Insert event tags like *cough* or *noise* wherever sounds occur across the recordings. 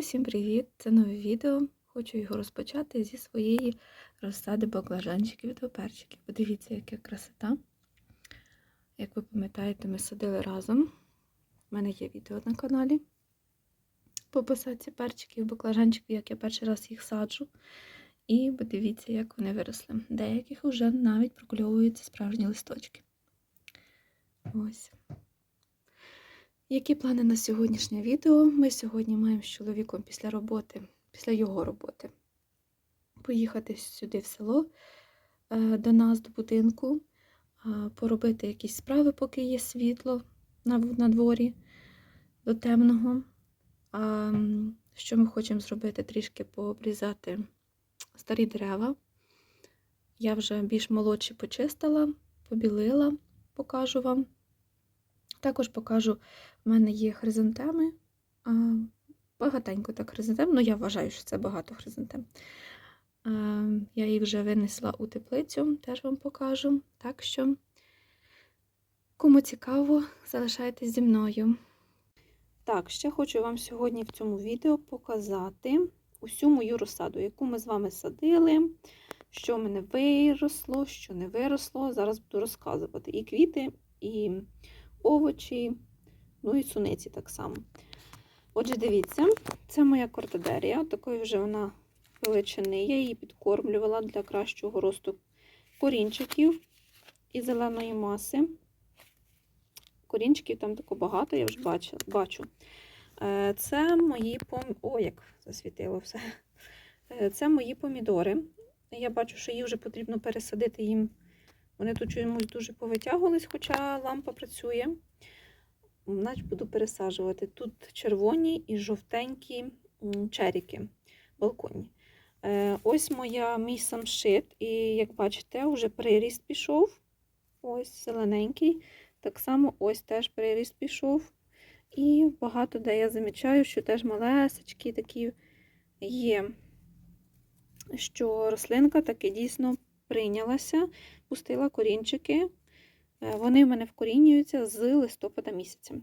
Усім привіт! Це нове відео. Хочу його розпочати зі своєї розсади баклажанчиків та перчиків. Подивіться, яка красота. Як ви пам'ятаєте, ми садили разом. У мене є відео на каналі по посадці перчиків, баклажанчиків, як я перший раз їх саджу. І подивіться, як вони виросли. Деяких вже навіть прокльовуються справжні листочки. Ось. Які плани на сьогоднішнє відео? Ми сьогодні маємо з чоловіком після роботи, після його роботи, поїхати сюди в село е, до нас, до будинку, е, поробити якісь справи, поки є світло на, на дворі до темного. А що ми хочемо зробити? Трішки пообрізати старі дерева. Я вже більш молодші почистила, побілила, покажу вам. Також покажу, в мене є хризантеми. Багатенько так хризантем, ну я вважаю, що це багато хризантем. Я їх вже винесла у теплицю, теж вам покажу. Так що, кому цікаво, залишайтесь зі мною. Так, ще хочу вам сьогодні в цьому відео показати усю мою розсаду, яку ми з вами садили, що в мене виросло, що не виросло. Зараз буду розказувати і квіти, і овочі, ну і суниці так само. Отже, дивіться, це моя кортадерія, такої вже вона величини. Я її підкормлювала для кращого росту корінчиків і зеленої маси. Корінчиків там тако багато, я вже бачу. Е, Це мої пом... О, як засвітило все. Е, Це мої помідори. Я бачу, що їх вже потрібно пересадити їм вони тут чомусь дуже повитягувались, хоча лампа працює. Значить, буду пересаджувати. Тут червоні і жовтенькі черіки балконні. Е, ось моя мій самшит, і, як бачите, вже приріст пішов. Ось зелененький. Так само ось теж приріст пішов. І багато де я замічаю, що теж малесечкі такі є, що рослинка таки дійсно прийнялася, пустила корінчики. Е, Вони в мене вкорінюються з листопада місяця.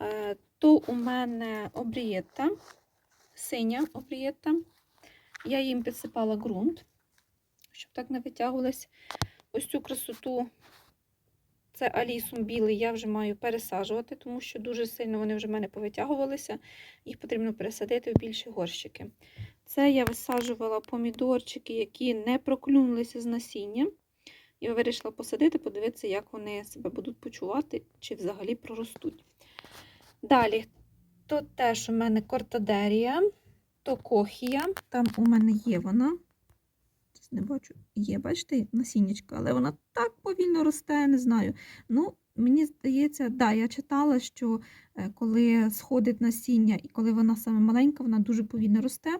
Е, То у мене обрієта, синя обрієта. Я їм підсипала ґрунт, щоб так не витягувалось. Ось цю красоту, це алісум білий, я вже маю пересаджувати, тому що дуже сильно вони вже в мене повитягувалися. Їх потрібно пересадити в більші горщики. Це я висаджувала помідорчики, які не проклюнулися з насіння. І вирішила посадити, подивитися, як вони себе будуть почувати, чи взагалі проростуть. Далі, то теж у мене кортадерія, то кохія. Там у мене є вона. Не бачу, є, бачите, насіннячка, але вона так повільно росте, не знаю. Ну, Мені здається, да, я читала, що е, коли сходить насіння і коли вона саме маленька, вона дуже повільно росте,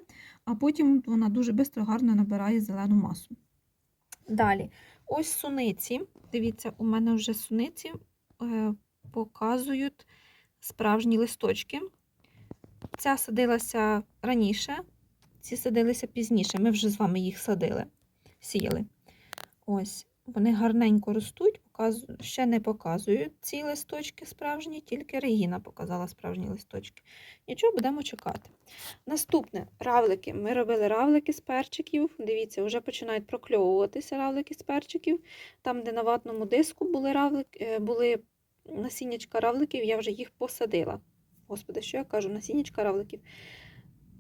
а потім вона дуже швидко гарно набирає зелену масу. Далі, ось суниці. Дивіться, у мене вже суниці е, показують справжні листочки. Ця садилася раніше, ці садилися пізніше. Ми вже з вами їх садили, сіяли. Ось, вони гарненько ростуть, ще не показують ці листочки справжні, тільки Регіна показала справжні листочки. Нічого, будемо чекати. Наступне равлики. Ми робили равлики з перчиків. Дивіться, вже починають прокльовуватися равлики з перчиків. Там, де на ватному диску були равлики, були насіннячка равликів, я вже їх посадила. Господи, що я кажу? Насіннячка равликів.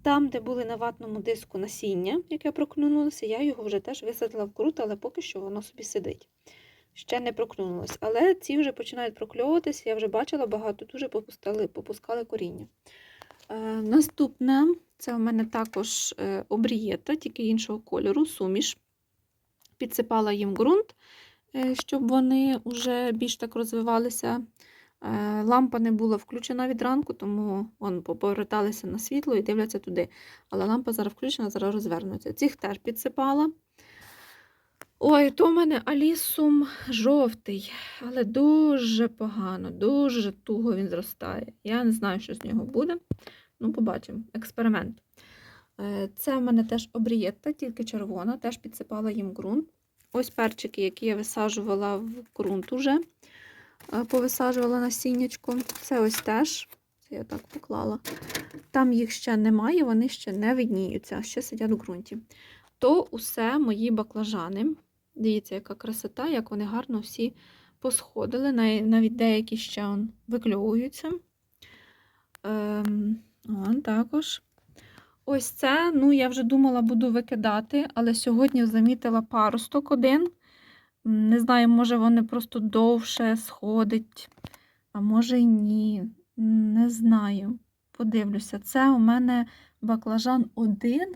Там, де були на ватному диску насіння, яке проклюнулося, я його вже теж висадила в ґрунт, але поки що воно собі сидить. Ще не проклюнулося. Але ці вже починають прокльовуватися, я вже бачила, багато дуже попускали, попускали коріння. Е, наступне це у мене також е, обрієта, тільки іншого кольору, суміш. Підсипала їм ґрунт, е, щоб вони вже більш так розвивалися. Е, Лампа не була включена від ранку, тому вон, поверталися на світло і дивляться туди. Але лампа зараз включена, зараз розвернуться. Цих теж підсипала. Ой, то в мене алісум жовтий, але дуже погано, дуже туго він зростає. Я не знаю, що з нього буде. Ну, побачимо. Експеримент. Е, Це в мене теж обрієта, тільки червона, теж підсипала їм ґрунт. Ось перчики, які я висаджувала в ґрунт уже. Повисаджувала насіннячко. Це ось теж, це я так поклала. там їх ще немає, вони ще не видніються, ще сидять в ґрунті. То усе мої баклажани. Дивіться, яка красота, як вони гарно всі посходили, навіть деякі ще викльовуються. Ем, он також. Ось це, ну, я вже думала, буду викидати, але сьогодні замітила паросток один. Не знаю, може вони просто довше сходить, а може й ні. Не знаю. Подивлюся. Це у мене баклажан один.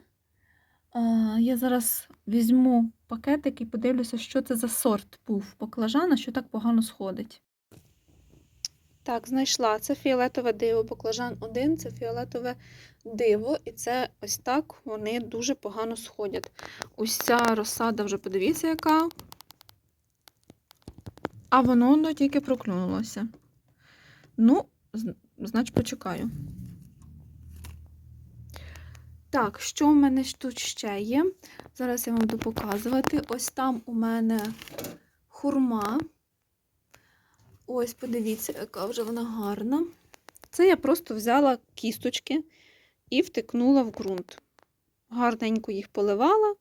Я зараз візьму пакетик і подивлюся, що це за сорт був баклажана, що так погано сходить. Так, знайшла. Це фіолетове диво. Баклажан один, це фіолетове диво, і це ось так вони дуже погано сходять. Ось ця розсада вже подивіться, яка. А воно воно тільки проклюнулося. Ну, значить, почекаю. Так, що в мене тут ще є? Зараз я вам буду показувати. Ось там у мене хурма. Ось, подивіться, яка вже вона гарна. Це я просто взяла кісточки і втикнула в ґрунт. Гарненько їх поливала.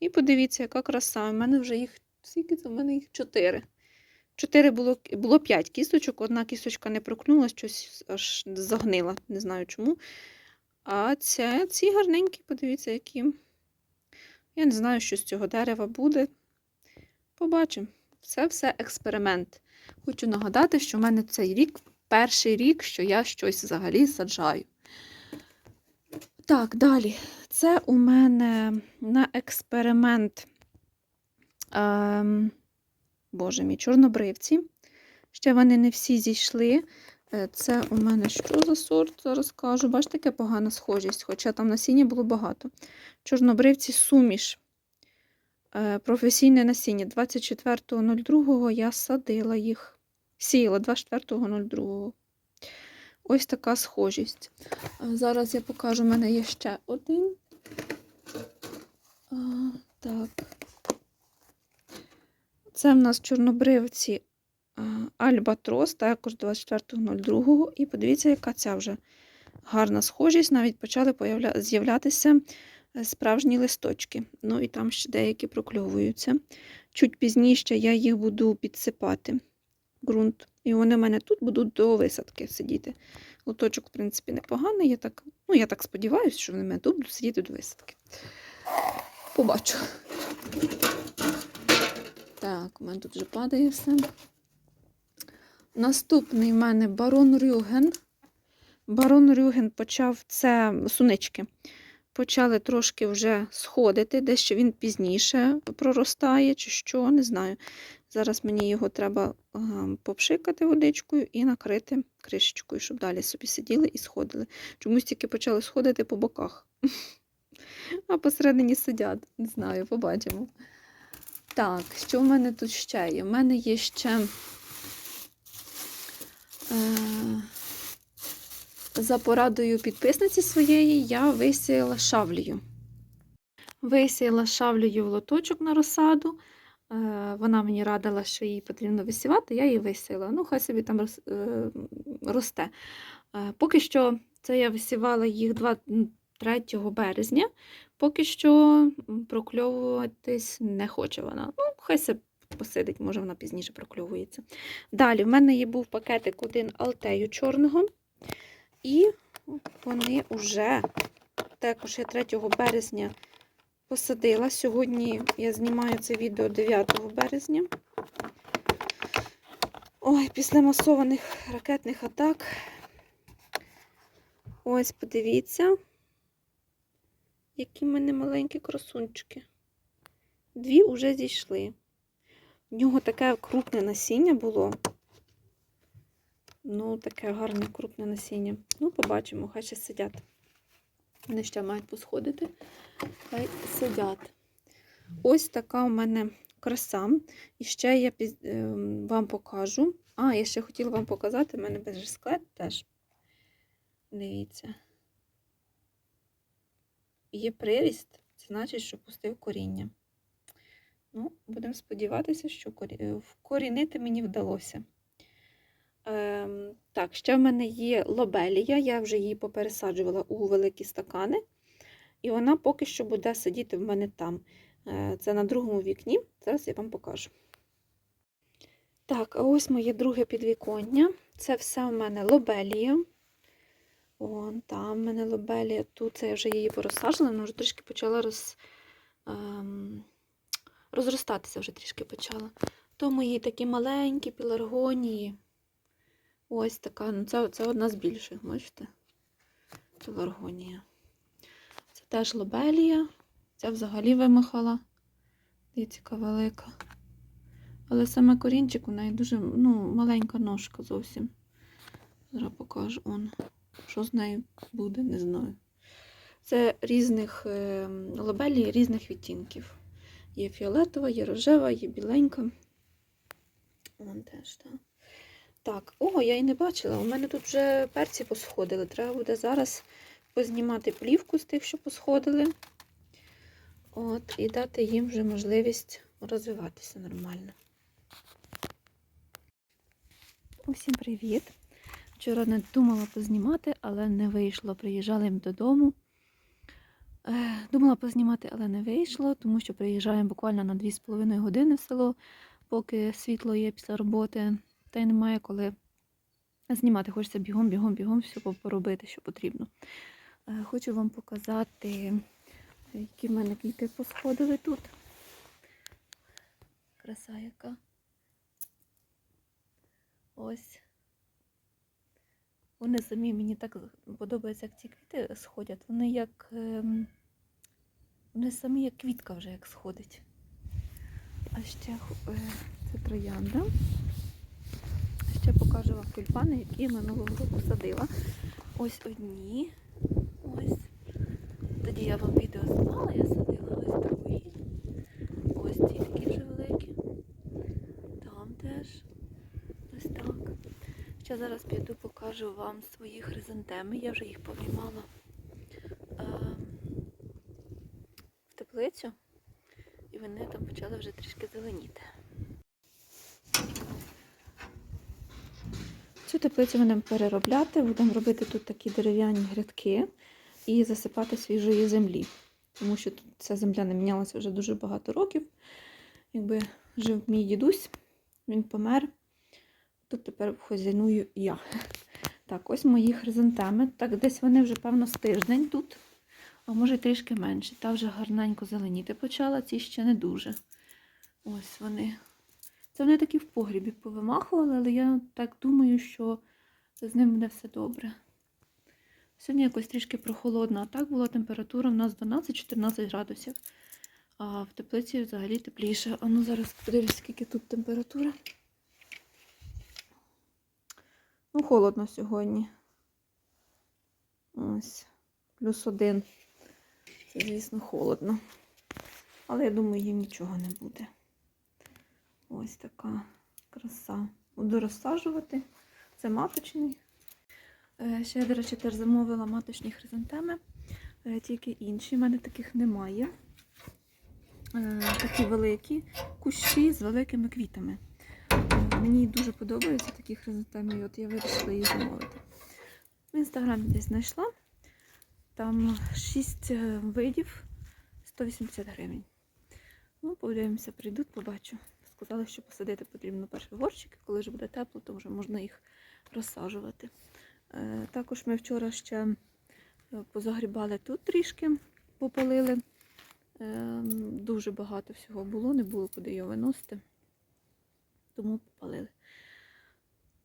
І подивіться, яка краса. У мене вже їх, скільки це? У мене їх чотири. Чотири було, було п'ять кісточок, одна кісточка не прокнула, щось аж загнила, не знаю чому. А це, ці гарненькі, подивіться, які. Я не знаю, що з цього дерева буде. Побачимо. Це все експеримент. Хочу нагадати, що в мене цей рік перший рік, що я щось взагалі саджаю. Так, далі. Це у мене на експеримент. Ем, Боже мій, чорнобривці. Ще вони не всі зійшли. Е, Це у мене що за сорт? Зараз кажу. Бачите, яка погана схожість, хоча там насіння було багато. Чорнобривці суміш. Е, Професійне насіння. 24.02 я садила їх. Сіяла 24.02. Ось така схожість. Е, Зараз я покажу, у мене є ще один. Так. Це в нас чорнобривці Альбатрос, також 24.02. І подивіться, яка ця вже гарна схожість. Навіть почали з'являтися е, справжні листочки. Ну і там ще деякі прокльовуються. Чуть пізніше я їх буду підсипати ґрунт. І вони в мене тут будуть до висадки сидіти. Лоточок, в принципі, непоганий. Я так, ну, я так сподіваюся, що вони в мене тут будуть сидіти до висадки. Побачу. Так, у мене тут вже падає все. Наступний в мене барон Рюген. Барон Рюген почав це сунички. Почали трошки вже сходити, дещо він пізніше проростає, чи що, не знаю. Зараз мені його треба попшикати водичкою і накрити кришечкою, щоб далі собі сиділи і сходили. Чомусь тільки почали сходити по боках. *laughs* А посередині сидять. Не знаю, побачимо. Так, що в мене тут ще є? У мене є ще. Е, за порадою підписниці своєї я висіяла шавлію. Висіяла шавлію в лоточок на розсаду. Е, Вона мені радила, що її потрібно висівати, я її висіяла. Ну, хай собі там е, росте. Е, Поки що це я висівала їх 2, 3 березня. Поки що прокльовуватись не хоче вона. Ну, хай се посидить, може вона пізніше прокльовується. Далі, в мене є був пакетик один алтею чорного. І вони вже також я 3 березня посадила. Сьогодні я знімаю це відео 9 березня. Ой, після масованих ракетних атак. Ось, подивіться, які в мене маленькі красунчики. Дві вже зійшли. В нього таке крупне насіння було. Ну, таке гарне крупне насіння. Ну, побачимо, хай ще сидять. Вони ще мають посходити. Хай сидять. Ось така у мене краса. І ще я ем, вам покажу. А, я ще хотіла вам показати, в мене безжесклет теж. Дивіться. Є приріст, це значить, що пустив коріння. Ну, будемо сподіватися, що е, вкорінити мені вдалося. Ем, так, ще в мене є лобелія, я вже її попересаджувала у великі стакани, і вона поки що буде сидіти в мене там. Е, це на другому вікні. Зараз я вам покажу. Так, а ось моє друге підвіконня. Це все в мене лобелія. Вон там в мене лобелія. Тут це я вже її порозсаджила, вона вже трішки почала роз, ем, розростатися, вже трішки почала. То мої такі маленькі пеларгонії. Ось така. Ну, це, це одна з більших, бачите? Пеларгонія. Це теж лобелія. Ця взагалі вимахала. Дивіться, велика. Але саме корінчик у неї дуже ну, маленька ножка зовсім. Зараз покажу он. Що з нею буде, не знаю. Це різних е, лобелій різних відтінків. Є фіолетова, є рожева, є біленька. Вон теж, так. Так, о, я і не бачила. У мене тут вже перці посходили. Треба буде зараз познімати плівку з тих, що посходили. От, і дати їм вже можливість розвиватися нормально. Усім привіт! Вчора не думала познімати, але не вийшло. Приїжджали додому. Е, Думала познімати, але не вийшло, тому що приїжджаємо буквально на 2,5 години в село, поки світло є після роботи, та й немає коли знімати. Хочеться бігом, бігом, бігом, все поробити, що потрібно. Е, Хочу вам показати, які в мене квіти посходили тут. Краса яка. Ось. Вони самі мені так подобається, як ці квіти сходять. Вони як. ем, Вони самі як квітка вже як сходить. А ще е, це троянда. Ще покажу вам тюльпани, які я минулого року садила. Ось одні. Ось. Тоді я вам відео знімала, я садила ось другі. Ось ці такі вже великі. Там теж. Ось так. Ще зараз піду покажу вам свої хризантеми. Я вже їх повнімала ем, в теплицю. І вони там почали вже трішки зеленіти. Цю теплицю будемо переробляти, будемо робити тут такі дерев'яні грядки і засипати свіжої землі. Тому що тут ця земля не мінялася вже дуже багато років. Якби жив мій дідусь, він помер. Тут тепер хазяйную я. Так, ось мої хризантеми. Так, десь вони вже, певно, з тиждень тут, а може трішки менше. Та вже гарненько зеленіти почала, ці ще не дуже. Ось вони. Це вони такі в погрібі повимахували, але я так думаю, що з ним буде все добре. Сьогодні якось трішки прохолодно, а так була температура в нас 12-14 градусів. А в теплиці взагалі тепліше. А ну зараз подивлюсь, скільки тут температура. Ну, холодно сьогодні. Ось, плюс один. Це, звісно, холодно. Але я думаю, їм нічого не буде. Ось така краса. Буду розсаджувати. Це маточний. Е, Ще, я, до речі, теж замовила маточні хризантеми, е, тільки інші. У мене таких немає. Е, Такі великі кущі з великими квітами. Е, Мені дуже подобаються такі хризантеми, і от я вирішила їх замовити. В інстаграмі десь знайшла. Там 6 видів 180 гривень. Ну, подивимося, прийдуть, побачу. Сказали, що посадити потрібно перші горщики, коли вже буде тепло, то вже можна їх розсаджувати. Е, Також ми вчора ще е, позагрібали тут трішки, попалили. Е, Дуже багато всього було, не було куди його виносити, тому попалили.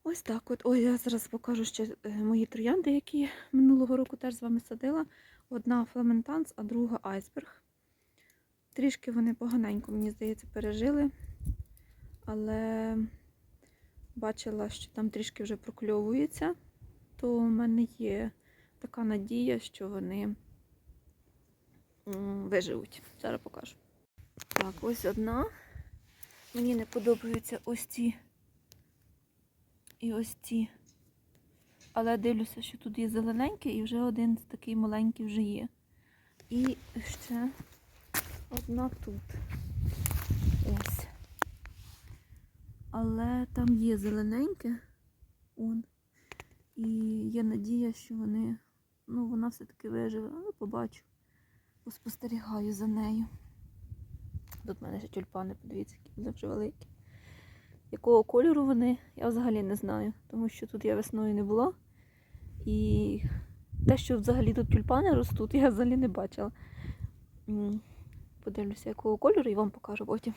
Ось так от. Ой, я зараз покажу ще е, мої троянди, які минулого року теж з вами садила. Одна фламентанс, а друга айсберг. Трішки вони поганенько, мені здається, пережили. Але бачила, що там трішки вже прокльовується, то в мене є така надія, що вони виживуть. Зараз покажу. Так, ось одна. Мені не подобаються ось ці і ось ці. Але дивлюся, що тут є зелененький і вже один такий маленький вже є. І ще одна тут. Ось. Але там є зелененьке. Он. І є надія, що вони, ну, вона все-таки виживе, але побачу. Поспостерігаю за нею. Тут в мене ще тюльпани, подивіться, які вони великі. Якого кольору вони, я взагалі не знаю, тому що тут я весною не була. І те, що взагалі тут тюльпани ростуть, я взагалі не бачила. Подивлюся, якого кольору і вам покажу потім.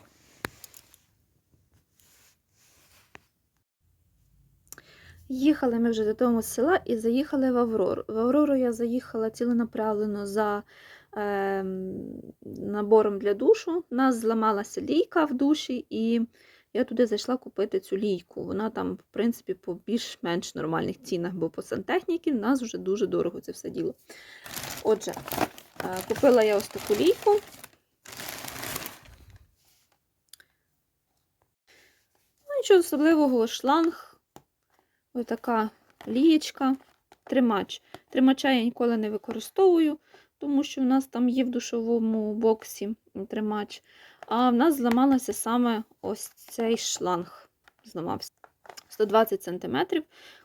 Їхали ми вже додому з села і заїхали в Аврору. В Аврору я заїхала ціленаправлено за набором для душу. У нас зламалася лійка в душі, і я туди зайшла купити цю лійку. Вона там, в принципі, по більш-менш нормальних цінах, бо по сантехніці в нас вже дуже дорого це все діло. Отже, е, купила я ось таку лійку. Ну, нічого особливого, шланг. Ось така лієчка, тримач. Тримача я ніколи не використовую, тому що в нас там є в душовому боксі тримач. А в нас зламалося саме ось цей шланг. Зламався 120 см.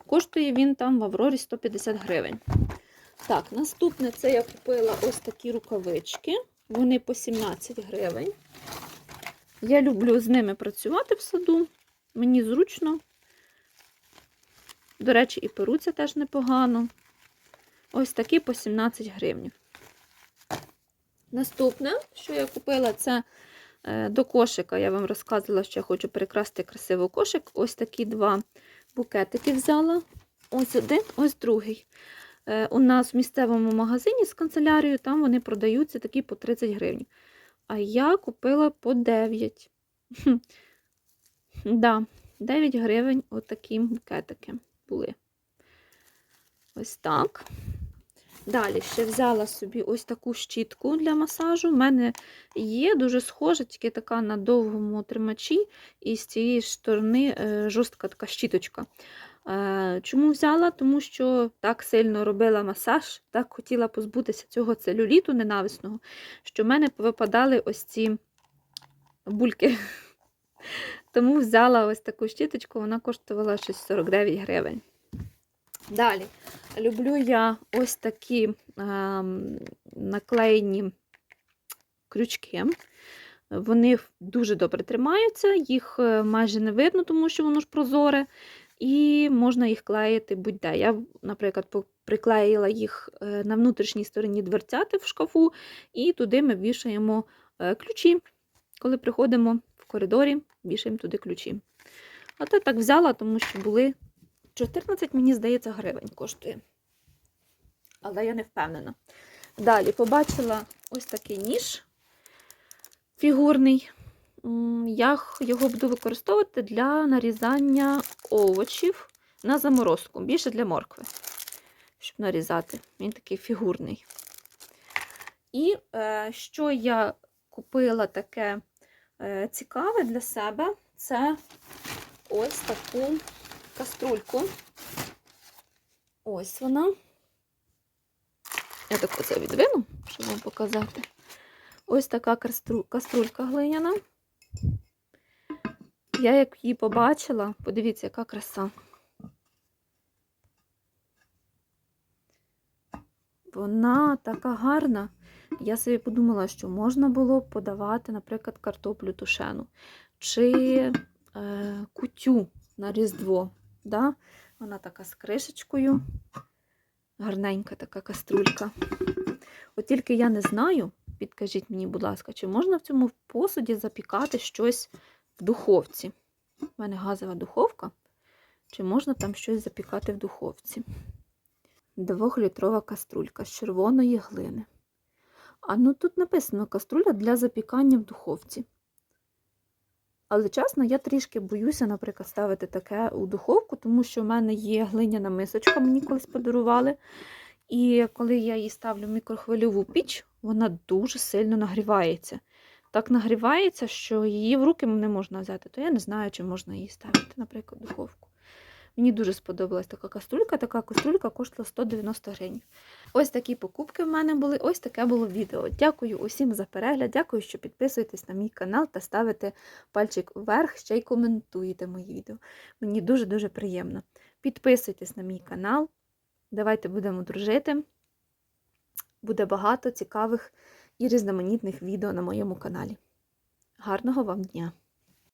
Коштує він там в Аврорі 150 гривень. Так, наступне це я купила ось такі рукавички. Вони по 17 гривень. Я люблю з ними працювати в саду. Мені зручно. До речі, і перуться теж непогано. Ось такі по 17 гривень. Наступне, що я купила, це е, до кошика. Я вам розказувала, що я хочу прикрасти красиво кошик. Ось такі два букетики взяла. Ось один, ось другий. Е, У нас в місцевому магазині з канцелярією, там вони продаються такі по 30 гривень. А я купила по 9. Да, 9 гривень отакі букетики були. Ось так. Далі ще взяла собі ось таку щітку для масажу. У мене є дуже схожа, тільки така на довгому тримачі, і з цієї сторони е, жорстка така щіточка. Е, Чому взяла? Тому що так сильно робила масаж, так хотіла позбутися цього целюліту ненависного, що в мене повипадали ось ці бульки. *laughs* Тому взяла ось таку щіточку, вона коштувала щось 49 гривень. Далі, люблю я ось такі ем, наклеєні крючки. Вони дуже добре тримаються, їх е, майже не видно, тому що воно ж прозоре, і можна їх клеїти будь-де. Я, наприклад, приклеїла їх е, на внутрішній стороні дверцяти в шкафу, і туди ми вішаємо е, ключі. Коли приходимо в коридорі, вішаємо туди ключі. А то так взяла, тому що були 14, мені здається, гривень коштує. Але я не впевнена. Далі побачила ось такий ніж фігурний. Я його буду використовувати для нарізання овочів на заморозку, більше для моркви, щоб нарізати. Він такий фігурний. І е, що я купила таке е, цікаве для себе, це ось таку каструльку. Ось вона. Я так оце відвину, щоб вам показати. Ось така кастру- каструлька глиняна. Я як її побачила, подивіться, яка краса. Вона така гарна. Я собі подумала, що можна було б подавати, наприклад, картоплю тушену чи е, кутю на Різдво. Да? Вона така з кришечкою. Гарненька така каструлька. От тільки я не знаю, підкажіть мені, будь ласка, чи можна в цьому посуді запікати щось в духовці? У мене газова духовка. Чи можна там щось запікати в духовці? Двохлітрова каструлька з червоної глини. А ну тут написано каструля для запікання в духовці. Але чесно, я трішки боюся, наприклад, ставити таке у духовку, тому що в мене є глиняна мисочка, мені колись подарували. І коли я її ставлю в мікрохвильову піч, вона дуже сильно нагрівається. Так нагрівається, що її в руки не можна взяти, то я не знаю, чи можна її ставити, наприклад, в духовку. Мені дуже сподобалась така каструлька. Така каструлька коштувала 190 гривень. Ось такі покупки в мене були, ось таке було відео. Дякую усім за перегляд, дякую, що підписуєтесь на мій канал та ставите пальчик вверх, ще й коментуєте мої відео. Мені дуже-дуже приємно. Підписуйтесь на мій канал. Давайте будемо дружити. Буде багато цікавих і різноманітних відео на моєму каналі. Гарного вам дня!